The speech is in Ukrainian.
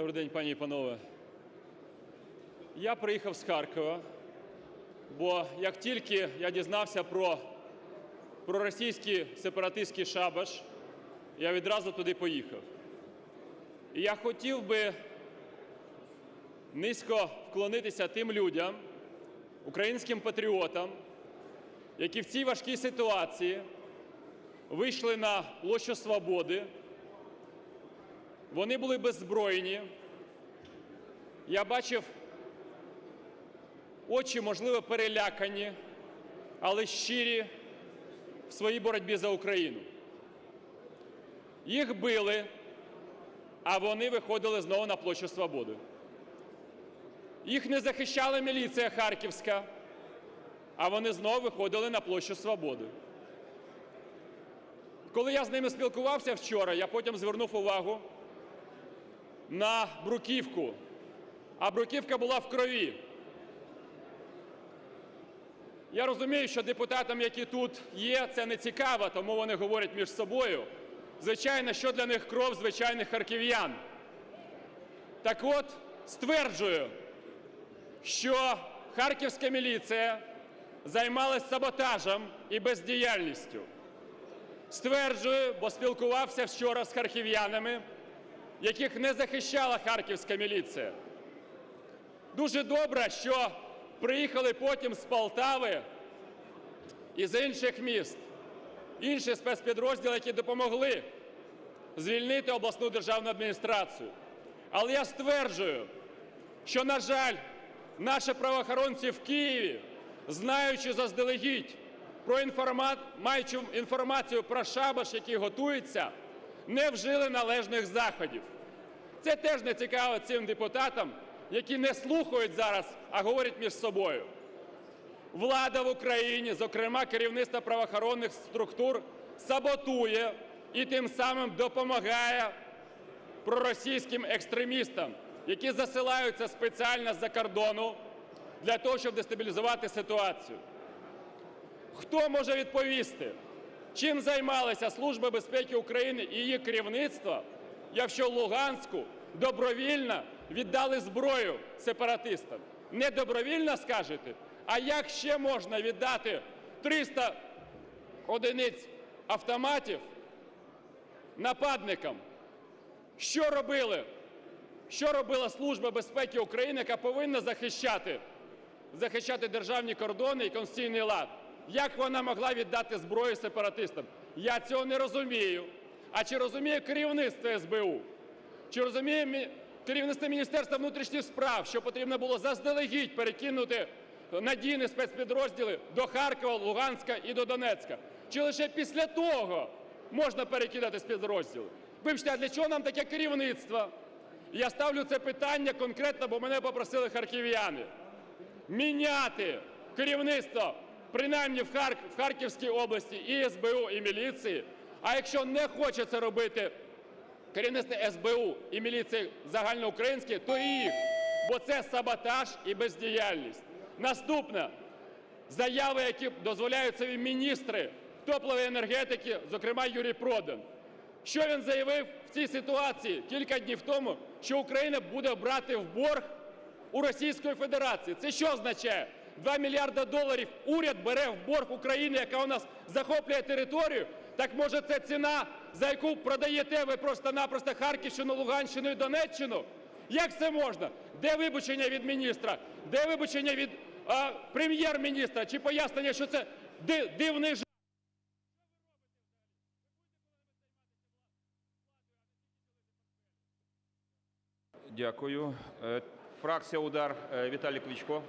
Добрий день, пані і панове. Я приїхав з Харкова, бо як тільки я дізнався про проросійський сепаратистський шабаш, я відразу туди поїхав. І я хотів би низько вклонитися тим людям, українським патріотам, які в цій важкій ситуації вийшли на площу Свободи. Вони були беззбройні. Я бачив очі, можливо, перелякані, але щирі в своїй боротьбі за Україну. Їх били, а вони виходили знову на площу Свободи. Їх не захищала міліція Харківська, а вони знову виходили на площу Свободи. Коли я з ними спілкувався вчора, я потім звернув увагу на бруківку, а бруківка була в крові. Я розумію, що депутатам, які тут є, це не цікаво, тому вони говорять між собою. Звичайно, що для них кров звичайних харків'ян. Так от, стверджую, що харківська міліція займалась саботажем і бездіяльністю. Стверджую, бо спілкувався вчора з харків'янами, яких не захищала харківська міліція. Дуже добре, що приїхали потім з Полтави і з інших міст, інші спецпідрозділи, які допомогли звільнити обласну державну адміністрацію. Але я стверджую, що, на жаль, наші правоохоронці в Києві, знаючи заздалегідь про інформа... маючи інформацію про шабаш, який готується, не вжили належних заходів. Це теж не цікаво цим депутатам, які не слухають зараз, а говорять між собою. Влада в Україні, зокрема керівництво правоохоронних структур, саботує і тим самим допомагає проросійським екстремістам, які засилаються спеціально з-за кордону для того, щоб дестабілізувати ситуацію. Хто може відповісти, чим займалася Служба безпеки України і її керівництво, якщо Луганську добровільно віддали зброю сепаратистам? Не добровільно, скажете? А як ще можна віддати 300 одиниць автоматів нападникам? Що робили? Що робила Служба безпеки України, яка повинна захищати, захищати державні кордони і конституційний лад? Як вона могла віддати зброю сепаратистам? Я цього не розумію. А чи розуміє керівництво СБУ? Чи розуміє керівництво Міністерства внутрішніх справ, що потрібно було заздалегідь перекинути надійні спецпідрозділи до Харкова, Луганська і до Донецька? Чи лише після того можна перекидати спецпідрозділи? Вибачте, а для чого нам таке керівництво? Я ставлю це питання конкретно, бо мене попросили харків'яни. Міняти керівництво, принаймні в, Харк... в Харківській області, і СБУ, і міліції. А якщо не хоче це робити керівництво СБУ і міліції загальноукраїнської, то і їх, бо це саботаж і бездіяльність. Наступне. Заяви, які дозволяють собі міністри теплової енергетики, зокрема Юрій Продан. Що він заявив в цій ситуації кілька днів тому, що Україна буде брати в борг у Російської Федерації. Це що означає? 2 мільярда доларів уряд бере в борг України, яка у нас захоплює територію. Так може це ціна, за яку продаєте ви просто-напросто Харківщину, Луганщину і Донеччину? Як це можна? Де вибачення від міністра? Де вибачення від прем'єр-міністра? Чи пояснення, що це ди- дивний. Дякую. Е, Фракція «Удар» е, Віталій Кличко.